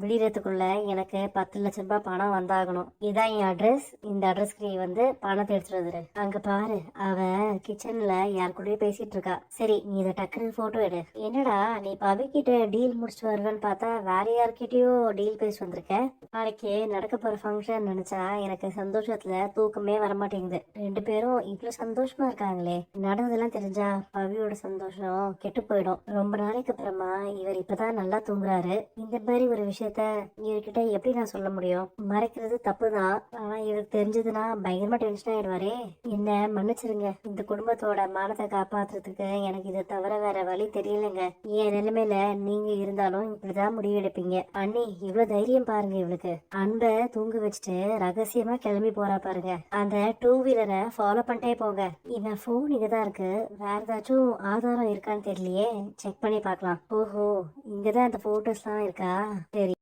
விடியறதுக்குள்ள எனக்கு பத்து லட்ச ரூபாய் பணம் வந்தாகணும். இதான் என் அட்ரஸ் இந்த அட்ரஸ்க்கு நீ வந்து பணத்தை எடுத்துட்டு வந்துரு. அங்க பாரு. அவ கிச்சன்ல யார் கூடயோ பேசிட்டு இருக்கா. சரி நீ இதை டக்குன்னு போட்டோ எடு. என்னடா நீ பவி டீல் முடிச்சுட்டு வருவேன்னு பார்த்தா வேற யார்கிட்டயோ டீல் பேசி வந்திருக்க? நாளைக்கு நடக்க போற ஃபங்க்ஷன் நினைச்சா எனக்கு சந்தோஷத்துல தூக்கமே வர மாட்டேங்குது ரெண்டு பேரும் இவ்வளவு சந்தோஷமா இருக்காங்களே. நடந்ததெல்லாம் தெரிஞ்சா பவியோட சந்தோஷம் கெட்டு போயிடும். ரொம்ப நாளைக்கு அப்புறமா இவர் இப்பதான் நல்லா தூங்குறாரு. இந்த மாதிரி ஒரு விஷயம் விஷயத்த இவர்கிட்ட எப்படி நான் சொல்ல முடியும்? மறைக்கிறது தப்புதான். ஆனா இவருக்கு தெரிஞ்சதுன்னா பயங்கரமா டென்ஷன் ஆயிடுவாரே. என்ன மன்னிச்சிருங்க. இந்த குடும்பத்தோட மானத்தை காப்பாத்துறதுக்கு எனக்கு இதை தவிர வேற வழி தெரியலங்க. என் நிலைமையில நீங்க இருந்தாலும் இப்படிதான் முடிவெடுப்பீங்க. அண்ணி இவ்வளவு தைரியம் பாருங்க இவளுக்கு. அன்பை தூங்க வச்சுட்டு ரகசியமா கிளம்பி போறா பாருங்க. அந்த டூ வீலரை ஃபாலோ பண்ணிட்டே போங்க. இவன் போன் இங்கதான் இருக்கு. வேற ஏதாச்சும் ஆதாரம் இருக்கான்னு தெரியலையே. செக் பண்ணி பார்க்கலாம். ஓஹோ இங்கதான் அந்த போட்டோஸ்லாம் இருக்கா? சரி.